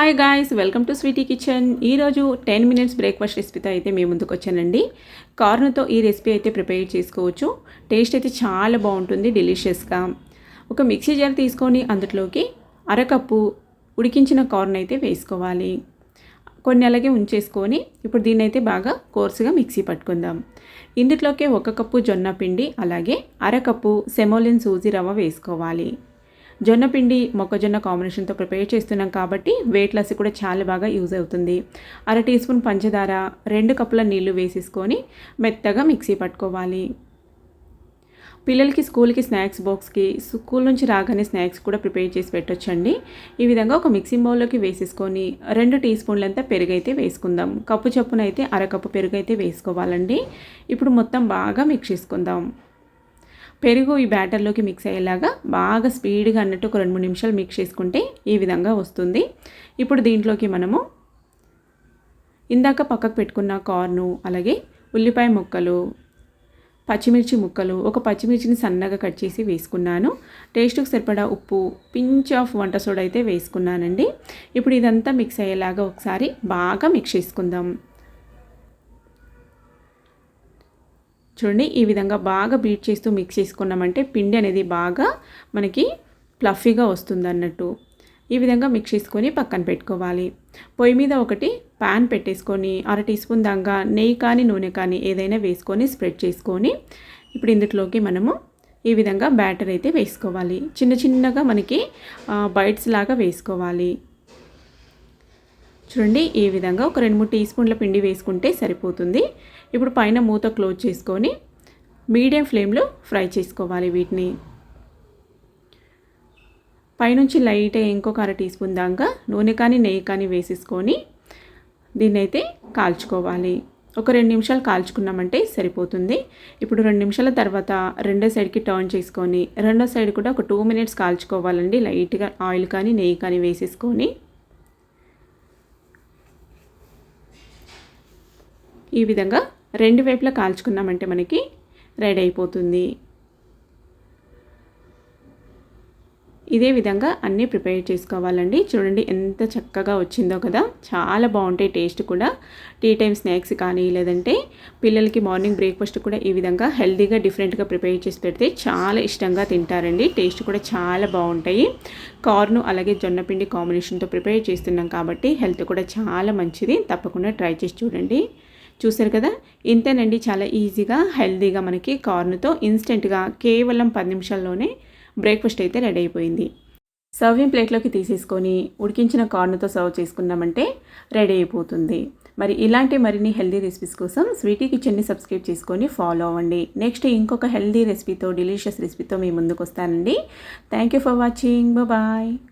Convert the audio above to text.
Hi guys welcome to sweety kitchen ఈరోజు ten minutes breakfast రెసిపీతో అయితే మేము ముందుకు వచ్చానండి. కార్న్తో ఈ రెసిపీ అయితే ప్రిపేర్ చేసుకోవచ్చు. టేస్ట్ అయితే చాలా బాగుంటుంది డెలిషియస్గా ఒక మిక్సీ జార్ తీసుకొని అందులోకి అరకప్పు ఉడికించిన కార్న్ అయితే వేసుకోవాలి. కొన్ని అలాగే ఉంచేసుకొని ఇప్పుడు దీన్ని అయితే బాగా కోర్సుగా మిక్సీ పట్టుకుందాం. ఇందులోకి ఒక కప్పు జొన్న పిండి అలాగే అరకప్పు సెమోలిన్ సూజీ రవ్వ వేసుకోవాలి. జొన్న పిండి మొక్కజొన్న కాంబినేషన్తో ప్రిపేర్ చేస్తున్నాం కాబట్టి వెయిట్ లాస్ కూడా చాలా బాగా యూజ్ అవుతుంది. అర టీ స్పూన్ పంచదార రెండు కప్పుల నీళ్ళు వేసేసుకొని మెత్తగా మిక్సీ పట్టుకోవాలి. పిల్లలకి స్కూల్కి స్నాక్స్ బాక్స్కి స్కూల్ నుంచి రాగానే స్నాక్స్ కూడా ప్రిపేర్ చేసి పెట్టొచ్చండి. ఈ విధంగా ఒక మిక్సింగ్ బౌల్లోకి వేసేసుకొని రెండు టీ స్పూన్లంతా పెరుగు అయితే వేసుకుందాం. కప్పు చప్పునైతే అరకప్పు పెరుగు అయితే వేసుకోవాలండి. ఇప్పుడు మొత్తం బాగా మిక్స్ చేసుకుందాం. పెరుగు ఈ బ్యాటర్లోకి మిక్స్ అయ్యేలాగా బాగా స్పీడ్గా అన్నట్టు ఒక రెండు మూడు నిమిషాలు మిక్స్ చేసుకుంటే ఈ విధంగా వస్తుంది. ఇప్పుడు దీంట్లోకి మనము ఇందాక పక్కకు పెట్టుకున్న కార్ను అలాగే ఉల్లిపాయ ముక్కలు పచ్చిమిర్చి ముక్కలు ఒక పచ్చిమిర్చిని సన్నగా కట్ చేసి వేసుకున్నాను. టేస్ట్కి సరిపడా ఉప్పు పించ్ ఆఫ్ వంట సోడా అయితే వేసుకున్నానండి. ఇప్పుడు ఇదంతా మిక్స్ అయ్యేలాగా ఒకసారి బాగా మిక్స్ చేసుకుందాం. చూడండి ఈ విధంగా బాగా బీట్ చేస్తూ మిక్స్ చేసుకున్నామంటే పిండి అనేది బాగా మనకి ప్లఫీగా వస్తుంది అన్నట్టు. ఈ విధంగా మిక్స్ చేసుకొని పక్కన పెట్టుకోవాలి. పొయ్యి మీద ఒకటి ప్యాన్ పెట్టేసుకొని అర టీ స్పూన్ దాకా నెయ్యి కానీ నూనె కానీ ఏదైనా వేసుకొని స్ప్రెడ్ చేసుకొని ఇప్పుడు ఇందులోకి మనము ఈ విధంగా బ్యాటర్ అయితే వేసుకోవాలి. చిన్న చిన్నగా మనకి బైట్స్ లాగా వేసుకోవాలి. చూడండి ఈ విధంగా ఒక రెండు మూడు టీ స్పూన్ల పిండి వేసుకుంటే సరిపోతుంది. ఇప్పుడు పైన మూత క్లోజ్ చేసుకొని మీడియం ఫ్లేమ్లో ఫ్రై చేసుకోవాలి వీటిని. పైనుంచి లైట్ ఇంకొక అర టీ స్పూన్ దాకా నూనె కానీ నెయ్యి కానీ వేసేసుకొని దీన్నైతే కాల్చుకోవాలి. ఒక రెండు నిమిషాలు కాల్చుకున్నామంటే సరిపోతుంది. ఇప్పుడు రెండు నిమిషాల తర్వాత రెండో సైడ్కి టర్న్ చేసుకొని రెండో సైడ్ కూడా ఒక టూ మినిట్స్ కాల్చుకోవాలండి. లైట్గా ఆయిల్ కానీ నెయ్యి కానీ వేసేసుకొని. ఈ విధంగా రెండు వైపులా కాల్చుకున్నామంటే మనకి రెడీ అయిపోతుంది. ఇదే విధంగా అన్నీ ప్రిపేర్ చేసుకోవాలండి. చూడండి ఎంత చక్కగా వచ్చిందో కదా. చాలా బాగుంటాయి టేస్ట్ కూడా. టీ టైం స్నాక్స్ కానీ లేదంటే పిల్లలకి మార్నింగ్ బ్రేక్ఫాస్ట్ కూడా ఈ విధంగా హెల్తీగా డిఫరెంట్గా ప్రిపేర్ చేసి పెడితే చాలా ఇష్టంగా తింటారండి. టేస్ట్ కూడా చాలా బాగుంటాయి. కార్ను అలాగే జొన్నపిండి కాంబినేషన్తో ప్రిపేర్ చేస్తున్నాం కాబట్టి హెల్త్ కూడా చాలా మంచిది. తప్పకుండా ట్రై చేసి చూడండి. చూసారు కదా? ఇంతేనండి చాలా ఈజీగా హెల్తీగా మనకి కార్న్తో ఇన్స్టెంట్గా కేవలం పది నిమిషాల్లోనే బ్రేక్ఫాస్ట్ అయితే రెడీ అయిపోయింది. సర్వింగ్ ప్లేట్లోకి తీసేసుకొని ఉడికించిన కార్న్తో సర్వ్ చేసుకున్నామంటే రెడీ అయిపోతుంది. మరి ఇలాంటి మరిన్ని హెల్దీ రెసిపీస్ కోసం స్వీటీ కిచెన్ని సబ్స్క్రైబ్ చేసుకొని ఫాలో అవ్వండి. నెక్స్ట్ ఇంకొక హెల్దీ రెసిపీతో డెలిషియస్ రెసిపీతో మీ ముందుకు వస్తానండి. Thank you for watching. Bye.